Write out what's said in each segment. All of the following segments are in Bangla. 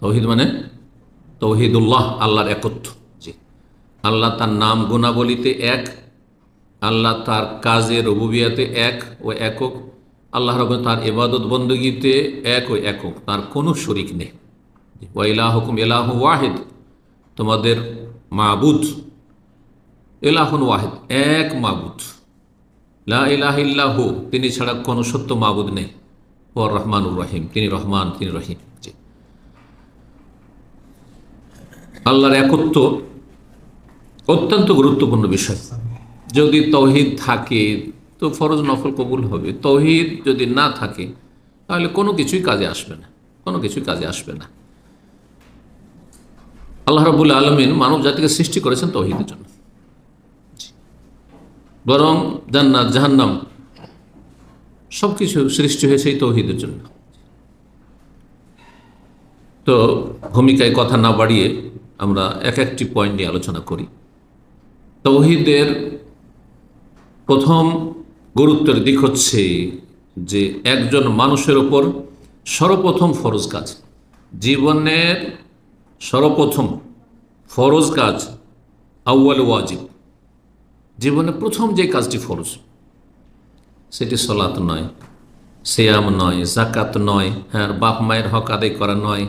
তৌহিদ মানে? তৌহিদুল্লাহ, আল্লাহর একত্র। জি। আল্লাহ তার নাম গুণাবলিতে এক, আল্লাহ তার কাজে রবুবিয়াতে এক ও একক আল্লাহ রব তার এবাদত বন্দগীতে এক ও একক, তার কোনো শরিক নেই। ওয়াইলাহ হুকুম এলাহ ওয়াহেদ, তোমাদের মাবুদ এলাহুন ওয়াহেদ, এক মাবুদ। লা তিনি ছাড়া কোনো সত্য মাবুদ নেই। ও রহমানুর রহিম, তিনি রহমান, তিনি রহিম। জি। আল্লাহর একত্ব অত্যন্ত গুরুত্বপূর্ণ বিষয়। যদি তৌহিদ থাকে, তো ফরজ নফল কবুল হবে। তৌহিদ যদি না থাকে, তাহলে কোনো কিছুই কাজে আসবে না। কোনো কিছুই কাজে আসবে না। আল্লাহ রবুল আলমিন মানব জাতিকে সৃষ্টি করেছেন তৌহিদের জন্য। বরং জান্নাত, জাহান্নাম সব কিছু সৃষ্টি হয়েছে এই তৌহিদের জন্য। তো ভূমিকায় কথা না বাড়িয়ে আমরা এক একটি পয়েন্ট নিয়ে আলোচনা করি। তৌহিদের প্রথম গুরুত্বের দিক হচ্ছে যে একজন মানুষের ওপর সর্বপ্রথম ফরজ কাজ। জীবনের সর্বপ্রথম ফরজ কাজ আউ্য়াল ওয়াজিব। জীবনে প্রথম যে কাজটি ফরজ, সেটি সলাত নয়, সেয়াম নয় জাকাত নয় হ্যাঁ বাপ মায়ের হক আদায় করা নয়,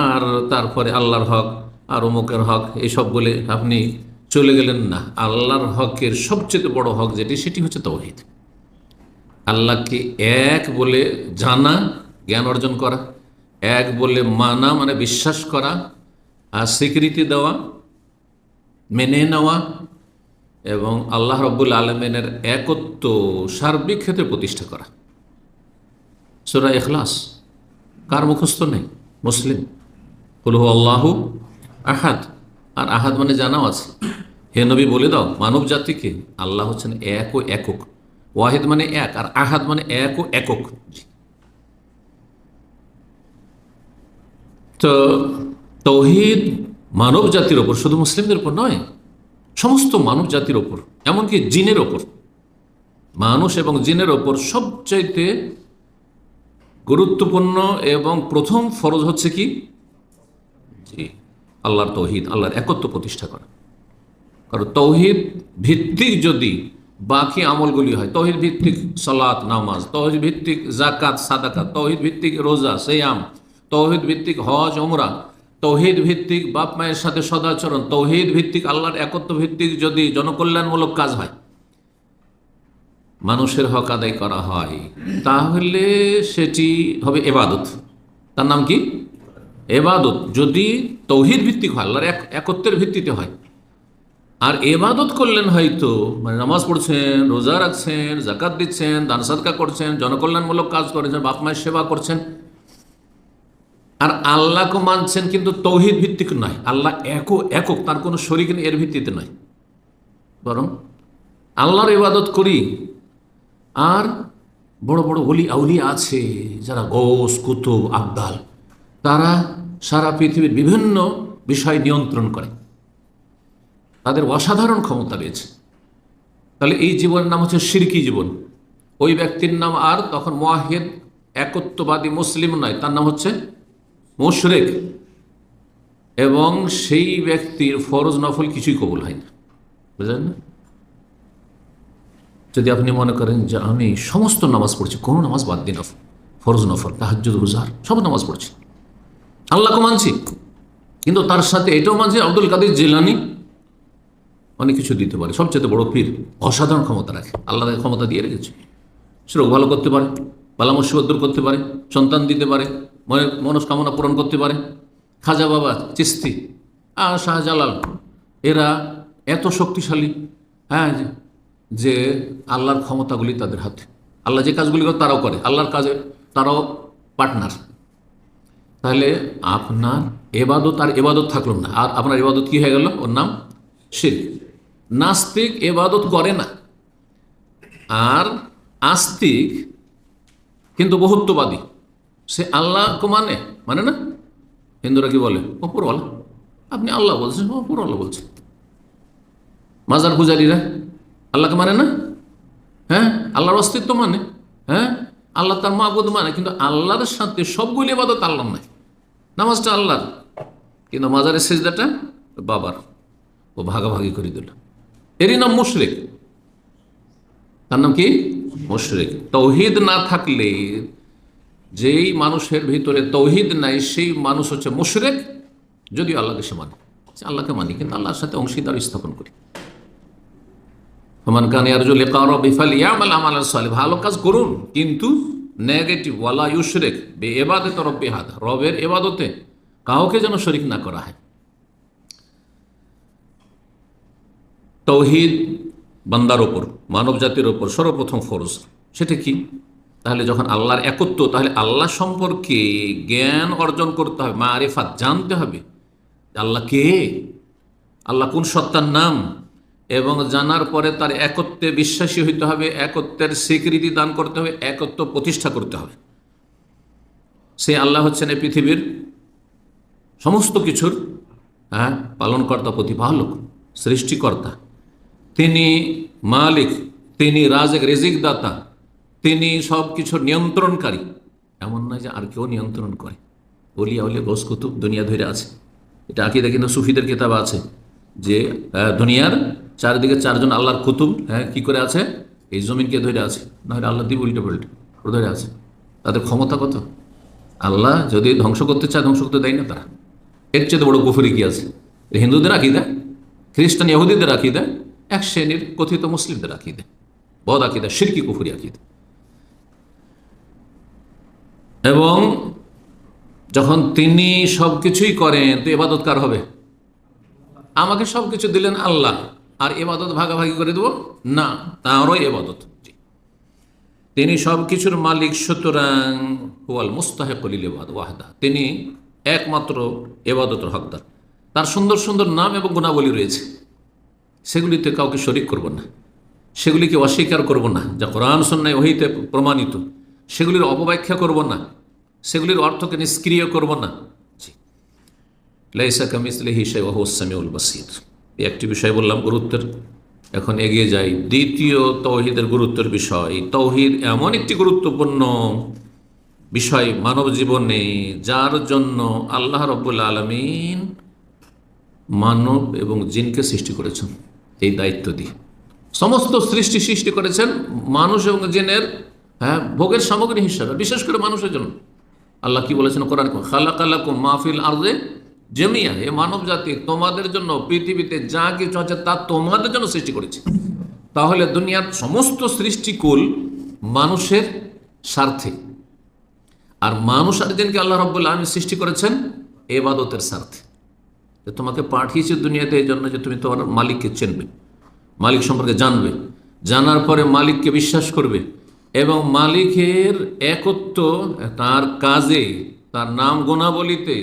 আর তারপরে আল্লাহর হক আর অমুকের হক এইসব বলে আপনি চলে গেলেন না। আল্লাহর হকের সবচেয়ে বড় হক যেটি, সেটি হচ্ছে তৌহিদ। আল্লাহকে এক বলে জানা, জ্ঞান অর্জন করা। এক বলে মানা মানে বিশ্বাস করা। আর স্বীকৃতি দেওয়া, মেনে নেওয়া। এবং আল্লাহ রব্বুল আলমিনের একত্ব, সার্বিক ক্ষেত্রে প্রতিষ্ঠা করা। সুরা এখলাস কার মুখস্থ নেই? মুসলিম। হলু আল্লাহু আহাদ। আর আহাদ মানে জানাও আছে। হে নবী, বলে দাও, মানব জাতিকে আল্লাহ হচ্ছেন এক ও একক। ওয়াহেদ মানে এক, আর আহাদ মানে এক ও একক। তো তৌহিদ মানব জাতির ওপর, শুধু মুসলিমদের উপর নয়, সমস্ত মানব জাতির ওপর, এমনকি জিনের ওপর। মানুষ এবং জিনের ওপর সবচাইতে গুরুত্বপূর্ণ এবং প্রথম ফরজ হচ্ছে কি? জি। আল্লাহর তৌহিদ, আল্লাহর একত্ব প্রতিষ্ঠা করা। কারণ তৌহিদ ভিত্তিক যদি বাকি আমলগুলি হয়, তৌহিদ ভিত্তিক সালাত, নামাজ, তৌহিদ ভিত্তিক জাকাত সাদাকাত, তহিদ ভিত্তিক রোজা, সেয়াম, তৌহিদ ভিত্তিক হজ ওমরা তৌহিদ ভিত্তিক বাপ মায়ের সাথে সদাচরণ, তৌহিদ ভিত্তিক আল্লাহর একত্ব ভিত্তিক যদি জনকল্যাণমূলক কাজ হয়, মানুষের হক আদায় করা হয়, তাহলে সেটি হবে এবাদত। তার নাম কি? এবাদত যদি তৌহিদ ভিত্তিক হয়, আল্লাহর এক একত্বের ভিত্তিতে হয়। আর এবাদত করলেন হয়তো মানে নামাজ পড়ছেন, রোজা রাখছেন জাকাত দিচ্ছেন, দান সাদকা করছেন, জনকল্যাণমূলক কাজ করেছেন, বাপ মায়ের সেবা করছেন। আর আল্লাহকে মানছেন কিন্তু তৌহিদ ভিত্তিক নয়। আল্লাহ এক একক, তার কোনো নেই, এর ভিত্তিতে নয়। বরং আল্লাহর ইবাদত করি। আর বড় বড় অলি আউলি আছে, যারা গোস কুতুব, আবদাল। তারা সারা পৃথিবীর বিভিন্ন বিষয় নিয়ন্ত্রণ করে। তাদের অসাধারণ ক্ষমতা রয়েছে। তাহলে এই জীবনের নাম হচ্ছে সিরকি জীবন। ওই ব্যক্তির নাম আর তখন মোয়াহেদ, একত্ববাদী মুসলিম নয়, তার নাম হচ্ছে মোশরেক। এবং সেই ব্যক্তির ফরজ নফল কিছুই কবুল হয় না বুঝলেন না? যদি আপনি মনে করেন যে আমি সমস্ত নামাজ পড়ছি, কোনো নামাজ বাদ দিন ফরজ নফল তাহাজুদ রোজার সব নামাজ পড়ছি। আল্লাহকে মানছি। কিন্তু তার সাথে এটাও মানছি, আব্দুল কাদের জেলানি অনেক কিছু দিতে পারে। সবচেয়ে বড় পীর, অসাধারণ ক্ষমতা রাখে। আল্লাহ ক্ষমতা দিয়ে রেখেছে। রোগ ভালো করতে পারে, বালা মুসিবত দূর করতে পারে, সন্তান দিতে পারে, মনের মনস্কামনা পূরণ করতে পারে। খাজা বাবা, চিস্তি, আর শাহজালাল, এরা এত শক্তিশালী হ্যাঁ যে আল্লাহর ক্ষমতাগুলি তাদের হাতে। আল্লাহ যে কাজগুলি করে, তারাও করে। আল্লাহর কাজে তারাও পার্টনার তাহলে আপনার এবাদত আর এবাদত থাকল না। আর আপনার এবাদত কি হয়ে গেল? ওর নাম শির নাস্তিক এবাদত করে না। আর আস্তিক কিন্তু বহুত্ববাদী। সে আল্লাহকে মানে। মানে না? হিন্দুরা কি বলে? অপুরওয়ালা আপনি আল্লাহ বলছেন অপুরওয়ালা বলছেন। মাজার পূজারীরা আল্লাহকে মানে না? হ্যাঁ? আল্লাহর অস্তিত্ব মানে। হ্যাঁ? আল্লাহ তার মাহবুদ মানে কিন্তু আল্লাহর সাথে সবগুলি এবাদত আল্লাহ নাই নামাজটা আল্লাহর। কিন্তু মাজারের সেজদাটা বাবার। ও ভাগাভাগি করে দিল। এরই নাম মুশরেক। তার নাম কি? মুশরেক। তৌহিদ না থাকলে যেই মানুষের ভিতরে তৌহিদ নাই, সেই মানুষ হচ্ছে মুশরেক, যদিও আল্লাহকে সে মানে। আল্লাহকে মানি, কিন্তু আল্লাহর সাথে অংশীদার স্থাপন করি। সমান কানে আর জলে কারও বিফাল ইয়ামাল আমাল সালে ভালো কাজ করুন, কিন্তু নেগেটিভ ওয়ালা ইউশরেক বে এবাদত রব্বে হাত রবের এবাদতে কাউকে যেন শরিক না করা হয়। তৌহিদ বান্দার ওপর মানব জাতির ওপর সর্বপ্রথম ফরজ। সেটা কি? তাহলে যখন আল্লাহর একত্ব তাহলে আল্লাহ সম্পর্কে জ্ঞান অর্জন করতে হবে, মারেফাত জানতে হবে আল্লাহ কে? আল্লাহ কোন সত্তার নাম? এবং জানার পরে তার একত্বে বিশ্বাসী হইতে হবে, একত্বের স্বীকৃতি দান করতে হবে, একত্ব প্রতিষ্ঠা করতে হবে। সে আল্লাহ হচ্ছেন এই পৃথিবীর সমস্ত কিছুর হ্যাঁ পালনকর্তা, প্রতিপালক, সৃষ্টিকর্তা। তিনি মালিক, তিনি রাজেক রেজিক দাতা তিনি সব কিছুর নিয়ন্ত্রণকারী। এমন নয় যে আর কেউ নিয়ন্ত্রণ করে। অলিয়া অলিয়া গোস কুতুব দুনিয়া ধরে আছে। এটা আকিদা কিন্তু সুফিদের কিতাব আছে। যে দুনিয়ার চারিদিকে চারজন আল্লাহর কুতুব হ্যাঁ কি করে আছে? এই জমিনকে ধরে আছে। না হলে আল্লাহ দিব উল্টে পাল্টে। ধরে আছে। তাদের ক্ষমতা কত? আল্লাহ যদি ধ্বংস করতে চায়, ধ্বংস করতে দেয় না তারা। এর চেয়ে বড় গুফুরি কি আছে? হিন্দুদের রাখি আকিদা? খ্রিস্টান ইহুদিদের আকিদা? এক শ্রেণির কথিত মুসলিমদের আকিদা। বদ আকিদা শিরকি কুফুরি আকিদা। এবং যখন তিনি সব কিছুই করেন, তো এবাদত কার হবে? আমাকে সব কিছু দিলেন আল্লাহ। আর এবাদত ভাগাভাগি করে দেব? না, তাঁরও এবাদত তিনি সব কিছুর মালিক, সুতরাং হুয়াল মুস্তাহেকুল ইবাদ ওয়াহদা। তিনি একমাত্র এবাদতের হকদার। তার সুন্দর সুন্দর নাম এবং গুণাবলী রয়েছে। সেগুলিতে কাউকে শরিক করব না। সেগুলিকে অস্বীকার করব না। যা কোরআন সন্ন্যায় ওহিতে প্রমাণিত। সেগুলির অপব্যাখ্যা করব না। সেগুলির অর্থকে নিষ্ক্রিয় করব না। লাইসা কামিসলে হিসেবে ওহসামিউল বাসির। এই একটি বিষয় বললাম গুরুত্বের। এখন এগিয়ে যাই। দ্বিতীয় তৌহিদের গুরুত্বের বিষয়। তৌহিদ এমন একটি গুরুত্বপূর্ণ বিষয় মানব জীবনে যার জন্য আল্লাহ রব্বুল আলমিন মানব এবং জিনকে সৃষ্টি করেছেন। এই দায়িত্ব দিয়ে। সমস্ত সৃষ্টি সৃষ্টি করেছেন মানুষ এবং জিনের হ্যাঁ ভোগের সামগ্রী হিসাবে, বিশেষ করে মানুষের জন্য। আল্লাহ কি বলেছেন কোরআন? খালা কালাকুম মাহফিল আর্দে জমিয়া, এ মানব জাতি তোমাদের জন্য পৃথিবীতে যা কিছু আছে তা তোমাদের জন্য সৃষ্টি করেছে। তাহলে দুনিয়ার সমস্ত সৃষ্টিকুল মানুষের স্বার্থে। আর মানুষ আর দিনকে আল্লাহ রব্বুল্লা আমি সৃষ্টি করেছেন এবাদতের স্বার্থে। তোমাকে পাঠিয়েছে দুনিয়াতে এই জন্য যে তুমি তোমার মালিককে চিনবে, মালিক সম্পর্কে জানবে, জানার পরে মালিককে বিশ্বাস করবে এবং মালিকের একত্ব তার কাজে, তার নাম গুণাবলিতে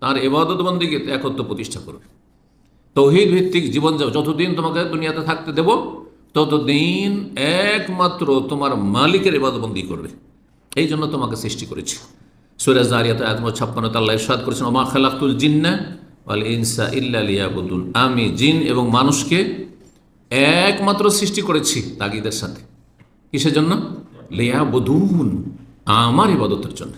তার এবাদতবন্দিকে একত্র প্রতিষ্ঠা করবে তৌহিদ ভিত্তিক জীবন যতদিন তোমাকে দুনিয়াতে থাকতে দেব, ততদিন একমাত্র তোমার মালিকের এবাদতবন্দি করবে। এই জন্য তোমাকে সৃষ্টি করেছি। সুরাজ দারিয়াত আত্ম ছাপ্পান্ন তাল্লাহ ইরশাদ করেছেন, ওমা খালাকুল জিন্না ওয়াল ইনসা ইল্লা লিয়াবুদুন। আমি জিন এবং মানুষকে একমাত্র সৃষ্টি করেছি তাগিদের সাথে। কিসের জন্য? লিয়াবুদুন, আমার ইবাদতের জন্য।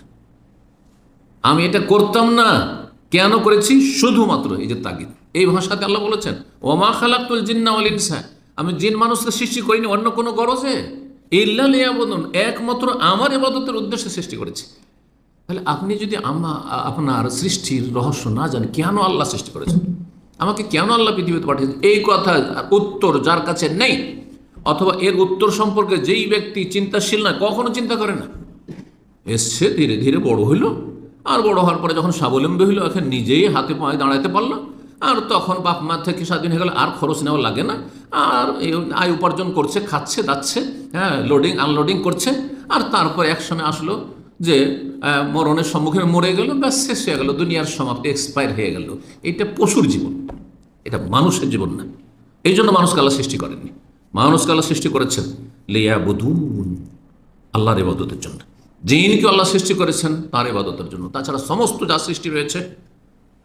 আমি এটা করতাম না। কেন করেছি? শুধুমাত্র এই যে তাগিদ। এই ভাষাতে আল্লাহ বলেছেন ওমা খালাকুল জিন্না ওয়াল ইনসা। আমি জিন মানুষকে সৃষ্টি করিনি, অন্য কোনো গরজে। ইল্লা লিয়াবুদুন, একমাত্র আমার এবাদতের উদ্দেশ্যে সৃষ্টি করেছি। তাহলে আপনি যদি আমা, আপনার সৃষ্টির রহস্য না জানেন, কেন আল্লাহ সৃষ্টি করেছেন? আমাকে কেন আল্লাহ পৃথিবীতে পাঠিয়েছেন? এই কথা উত্তর যার কাছে নেই, অথবা এর উত্তর সম্পর্কে যেই ব্যক্তি চিন্তাশীল না, কখনো চিন্তা করে না। এসছে ধীরে ধীরে বড় হইল। আর বড় হওয়ার পরে যখন স্বাবলম্বী হইল এখন নিজেই হাতে পায়ে দাঁড়াতে পারল, আর তখন বাপ মা থেকে স্বাধীন হয়ে গেল, আর খরচ নেওয়া লাগে না। আর আয় উপার্জন করছে, খাচ্ছে যাচ্ছে হ্যাঁ লোডিং আনলোডিং করছে। আর তারপর এক সময় আসলো যে মরণের সম্মুখে মরে গেল, ব্যাস, শেষ হয়ে গেল, দুনিয়ার সমাপ্তি এক্সপায়ার হয়ে গেল। এটা পশুর জীবন, এটা মানুষের জীবন না। এই জন্য মানুষকে আল্লাহ সৃষ্টি করেননি। মানুষকে আল্লাহ সৃষ্টি করেছেন লিয়া বুধুন আল্লাহর ইবাদতের জন্য। জিনকে আল্লাহ সৃষ্টি করেছেন তার ইবাদতের জন্য। তাছাড়া সমস্ত যা সৃষ্টি রয়েছে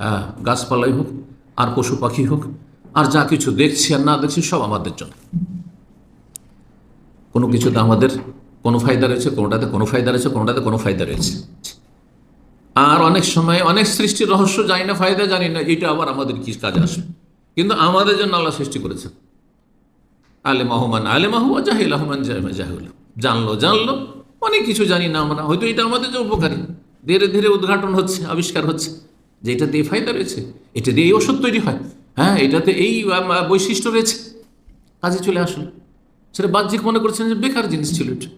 হ্যাঁ, গাছপালাই হোক আর পশু পাখি হোক আর যা কিছু দেখছি আর না দেখছি সব আমাদের জন্য। কোনো কিছুতে আমাদের কোনো ফায়দা রয়েছে কোনোটাতে কোনো ফায়দা রয়েছে কোনোটাতে কোনো ফায়দা রয়েছে। আর অনেক সময় অনেক সৃষ্টির রহস্য জানি না ফায়দা জানি না এটা আবার আমাদের কি কাজে আসবে? কিন্তু আমাদের জন্য আল্লাহ সৃষ্টি করেছেন। আলে মাহমান আলে মাহুয়া জাহিল আহমান জাহুল জানলো জানলো অনেক কিছু জানি না আমরা, হয়তো এটা আমাদের যে উপকারী। ধীরে ধীরে উদ্ঘাটন হচ্ছে, আবিষ্কার হচ্ছে। যে এটাতে এই ফায়দা রয়েছে, এটা দিয়ে এই ওষুধ তৈরি হয়। হ্যাঁ এটাতে এই বৈশিষ্ট্য রয়েছে। কাজে চলে আসুন। সেটা বাহ্যিক মনে করছেন যে বেকার জিনিস ছিল এটা।